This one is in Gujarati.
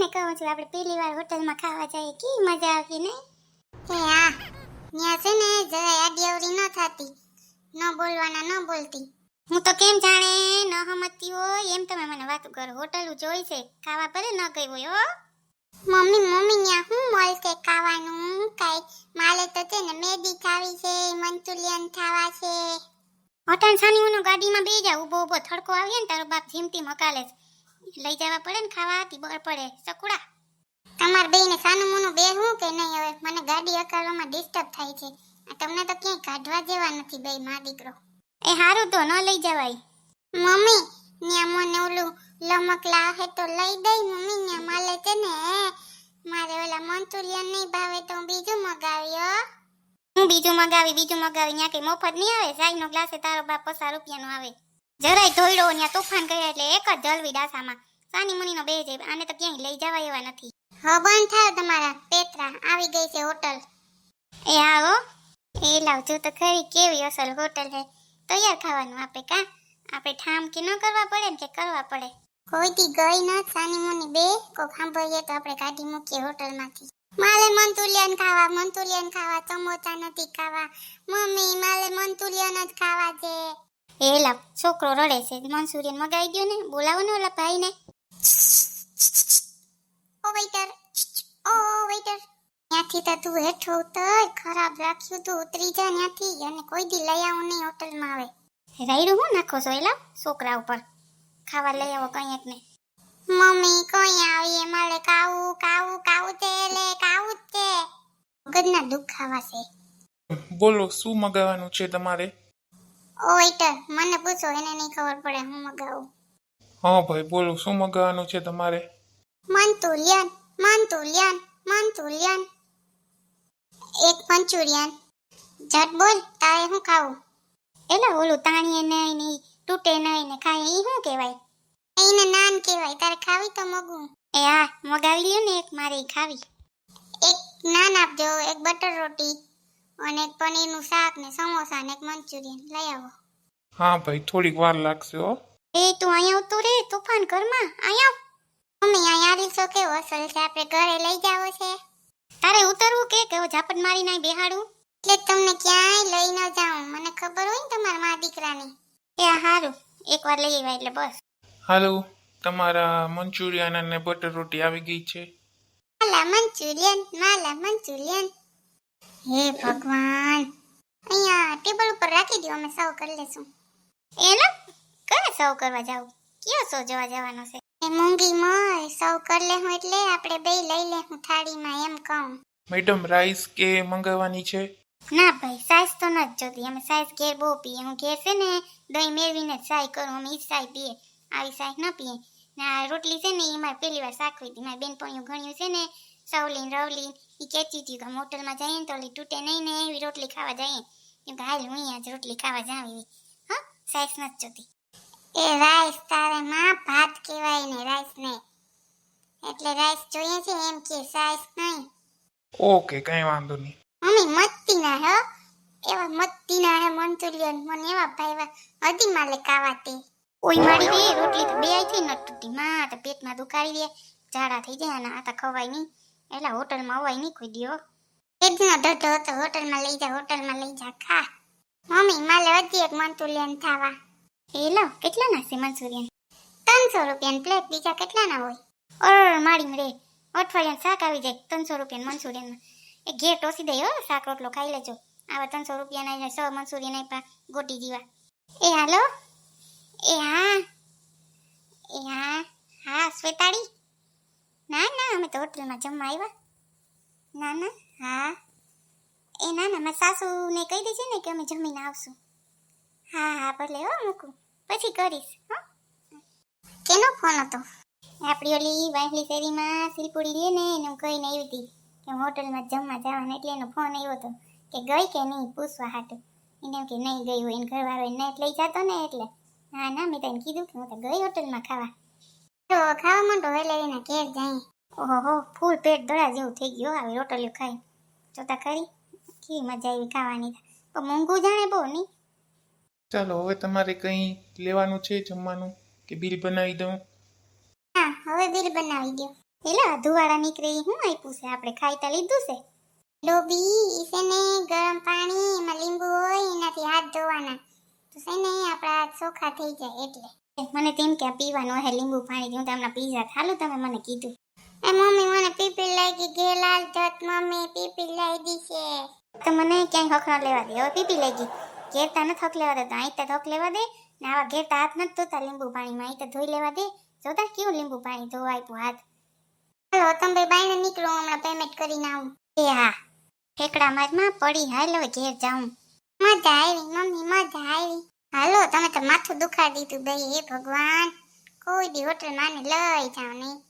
તમને કહું છું આપણે પહેલી વાર હોટલમાં ખાવા જઈએ કે મજા આવી નહીં એ હા ત્યાં છે ને જરાય આડિયાવરી ન થતી ન બોલવાના ન બોલતી. હું તો કેમ જાણે ન હમતી હોય? એમ તમે મને વાત કરો હોટલ જોઈ છે ખાવા પર ન ગઈ હોય હો. મમ્મી મમ્મી ન્યા શું મળશે ખાવાનું? કાઈ માલે તો છે ને મેદી ખાવી છે મંચુરિયન ખાવા છે. હોટલ સાની ગાડીમાં બેસી જા ઊભો ઊભો થડકો આવ્યો ને તારો બાપ જીમતી મકાલે છે. લઈ જવા પડે ને ખાવા હતી બર પડે. સકુડા. તમાર બેયને સાનું મોનું બે હું કે નહીં? હવે મને ગાડી અકાળવામાં ડિસ્ટર્બ થાય છે. તમને તો ક્યાંય કાઢવા જેવા નથી બે માં દીકરો. એ હારું તો ન લઈ જવાય. મમ્મી ન્યા મને ઓલું લમકલા હે તો લઈ દઈ. મમ્મી ન્યા માલે છે ને. મારે ઓલા મંચુરિયન નહીં ભાવે તો હું બીજું મગાવ્યો હું. બીજું મગાવી બીજું મગાવી. ન્યા કઈ મફત નહીં આવે? સાઈ નો ગ્લાસે તારો બાપ પચાસ રૂપિયાનો આવે. જરાય ધોઈડો ન્યા તોફાન કર્યા એટલે એક જ જલવી ડાસામાં. સાની મુનીનો બે છે આને તો ક્યાંય લઈ જવા એવા નથી. હા બંધ થાય તમારા પેત્રા આવી ગઈ છે હોટલ. એ આવો. એ લાવજો તો ખરી કેવી અસલ હોટલ હે તૈયાર ખાવાનું આપે કા? આપણે ઠામ કે ન કરવા પડે ને કે કરવા પડે? કોઈ દી ગઈ ન સાની મુની બે. કોક સાંભળીએ તો આપણે કાઢી મૂકીએ હોટલમાંથી. માલે મંતુલિયન ખાવા મંતુલિયન ખાવા સમોસા નથી ખાવા. મમ્મી માલે મંતુલિયન જ ખાવા છે. એ લાવ છોકરો રડે છે. મંચુરિયન મગાવી દો ને, બોલાવો ને ઓલા ભાઈને. ઓ વેઇટર ઓ વેઇટર ત્યાંથી તો તું હેઠો ઉતર, ખરાબ રાખ્યું તું, ઉતરી જા ત્યાંથી. અને કોઈ દી લઈ આવું નહીં હોટલમાં આવે રાયડું હું નાખો છો એલા, છોકરા ઉપર? ખાવા લઈ આવો કંઈક ને. મમ્મી, કોઈ આવીએ મારે કાવું કાવું કાવું તે લે, કાવું તે. મગજના દુઃખ ખાવા છે. બોલો, શું મગાવવાનું છે તમારે? ઓ વેઇટર મને પૂછો એને નહીં ખબર પડે હું મગાવું. હા ભાઈ બોલો શું મગાવવાનું છે તમારે? મંચુરિયન મંચુરિયન મંચુરિયન એક મંચુરિયન. ઝટ બોલ તારે હું ખાવું? એટલે ઓલું તાણીએ નહીં ને તૂટે નહીં ને ખાય એ શું કહેવાય? એને નાન કહેવાય તારે ખાવી તો મગું. એ હા મગાવી લ્યો ને એક મારે ખાવી. એક નાન આપજો એક બટર રોટી. અને એક પનીરનું શાક ને સમોસા ને એક મંચુરિયન. લઈ આવો. હા ભાઈ થોડીક વાર લાગશે હો. એ તું અહીંયા ઉતું રે તોફાન ઘરમાં? અહીંયા આવ. મમ્મી અહીંયા આવીશો કેવો અસલ છે? આપણે ઘરે લઈ જાવો છે. તારે ઉતરવું કે? કેવો ઝાપટ મારી નાય બેહાડું? એટલે તમને ક્યાંય લઈ ન જાઉં. મને ખબર હોય ને તમારા મા દીકરાને. એ હારું. એકવાર લઈ આવ્યા એટલે બસ. હાલો તમારા મંચુરિયન અને બટર રોટી આવી ગઈ છે. માલા મંચુરિયન માલા મંચુરિયન. હે ભગવાન. અહીંયા ટેબલ ઉપર રાખી દો અમે સર્વ કરી લેશું. એનો કયા સર્વ કરવા જાવ? કયો સો જોવા જવાનો છે? એ મૂંગી મય સર્વ કરી લે હું એટલે આપણે બે લઈ લે હું થાળીમાં એમ કહું. મેડમ રાઈસ કે મંગાવવાની છે? ના ભાઈ સાઈઝ તો નથી જોતી. અમે સાઈઝ ઘેર બહુ પીએ. હું ઘેર છે ને દહીં મેળવીને જ સાઈ કરું. અમે ઈ સાઈ પીએ. આવી સાઈ ન પીએ. આ રોટલી છે ને એ મારે પહેલી વાર શાકવી હતી મારી બેનપણીઓ ઘણ્યું છે ને સવલીન રવલીન એ કહેતી હતી કે હોટલમાં જઈએ ને તો ઓલી તૂટે નહીં ને એવી રોટલી ખાવા જઈએ. કેમ કે હાલ હું આજ રોટલી ખાવા જાવી હા સાઈસ નથી જોતી. એ રાઈસ તારે માં ભાત કહેવાય ને રાઈસ ને. એટલે રાઈસ જોઈએ છે એમ કે સાઈસ નહીં. ઓકે કઈ વાંધો નહીં. મમ્મી મત્તી ના હો. એવા મત્તી ના હે મંચુરિયન. મને એવા ભાઈવા હદી માલે કાવા તે. ઓય મારી રે રોટલી તો બે આઈ ન તૂટી માં તો પેટમાં દુખાડી દે, ઝાડા થઈ જાય અને આ ખવાય નહીં. એટલે હોટલમાં અવાય નહીં કોઈ દિયો પેટનો ઢઢો હતો, હોટલમાં લઈ જા, હોટલમાં લઈ જા, ખા. મમ્મી માલે હજી એક મંચુરિયન થાવા એ કેટલા ના છે મંચુરિયન ત્રણસો રૂપિયાની પ્લેટ બીજા કેટલા ના હોય? ઓર મારી રે. અઠવાડિયાનું શાક આવી જાય, ત્રણસો રૂપિયાનું મંચુરિયનમાં એ ઘેર ટોસી દે હો, શાક રોટલો ખાઈ લેજો. આવા ત્રણસો રૂપિયાના સો મંચુરિયન આપ્યા, ગોટી દીવા. એ હાલો એ હા એ હા હા શ્વેતાડી ના ના અમે તો હોટલમાં જમવા આવ્યા? ના ના હા. એ ના ના મારા સાસુને કહી દેજે ને કે અમે જમીને આવશું. હા હા, ભલે હો, મૂકું. પછી કરીશ, હો. કેનો ફોન હતો? આપણી ઓલી વાંસલી શેરીમાં સિલપુડી લે ને, એને કહીને આવી હતી કે હોટલમાં જમવા જવાનું એટલે એનો ફોન આવ્યો હતો કે ગઈ કે નહીં પૂછવા હાટું. એને કે નહીં ગઈ હોય, એને ઘરવાળો એને લઈ જતો ને એટલે. હા, ના, મેં તને કીધું કે હું તો ગઈ હોટલમાં ખાવા. તો ખાવા માંડો એટલે એના ઘેર જાય. ઓહો ફૂલ પેટ દોડા જેવું થઈ ગયું આવી રોટલીઓ ખાઈ. જોતા ખરી? કેવી મજા આવી ખાવાની. પણ મોંઘું જાણે બહુ નહીં? ચાલો હવે તમારે કંઈ લેવાનું છે જમવાનું? કે બિલ બનાવી દઉં? હા હવે બિલ બનાવી દો. એલા ધુવાડા નીકળે હું આપ્યું છે? આપણે ખાઈતા લીધું છે. ડોબી છે ને ગરમ પાણી એમાં લીંબુ હોય એનાથી હાથ ધોવાના. તો છે ને આપણા ચોખા થઈ જાય એટલે. મને તેમ કે પીવાનું હે લીંબુ પાણી હું તમને પીઝા ખાલું તમે મને કીધું. એ મમ્મી મને પીપી લાગી ગેલાલ જત મમ્મી પીપી લાગી છે. તો મને ક્યાંય હક લેવા દે. હવે પીપી લાગી. ઘેરતા નથી થક લેવા દે તો અહીં તો થક લેવા દે ને આવા ઘેરતા હાથ નથી ધોતા લીંબુ પાણીમાં. અહીં તો ધોઈ લેવા દે. જોતા કેવું લીંબુ પાણી ધોવા આપ્યું હાથ. હાલો તમે બાઈને નીકળો હમણાં પેમેન્ટ કરીને આવું. એ હા. ઠેકડા મારમાં પડી. હાલો ઘેર જાઉં. મજા આવી મમ્મી મજા આવી. હાલો તમે તો માથું દુખાડી દીધું ભાઈ હે ભગવાન. કોઈ દી હોટલ માને લઈ જાવ નહીં.